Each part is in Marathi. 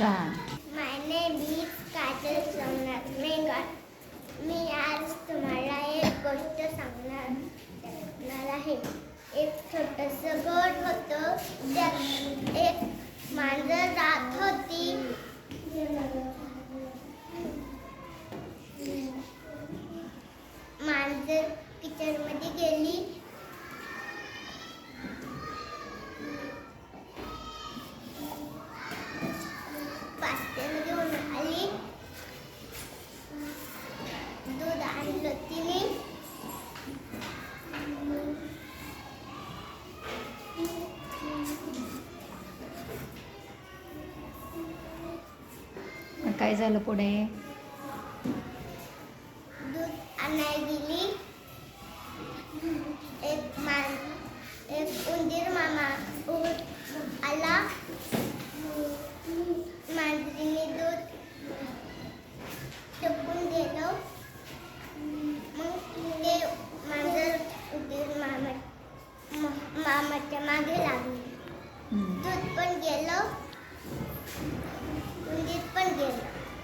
अच्छा माय नेम इज काजल मी आज तुम्हाला एक गोष्ट सांगणार आहे एक छोटस गोड होतं त्यात एक मांजर जात होतं काय झालं पुढे? दूध आणाय गेली. एक मान एक उंदीर मामा आला. मांजरीने दूध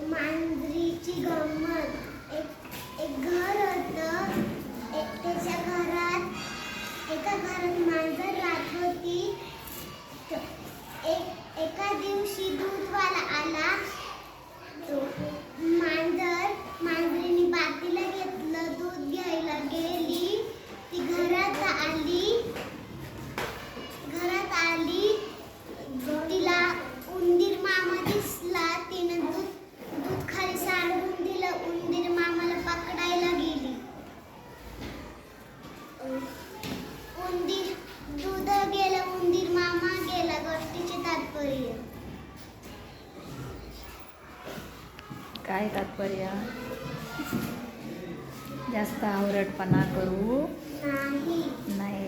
मांजरीची गंमत. एक एक घर होतं. एक त्याच्या घरात काय तात्पर्य? जास्त आवरटपणा करू नाही.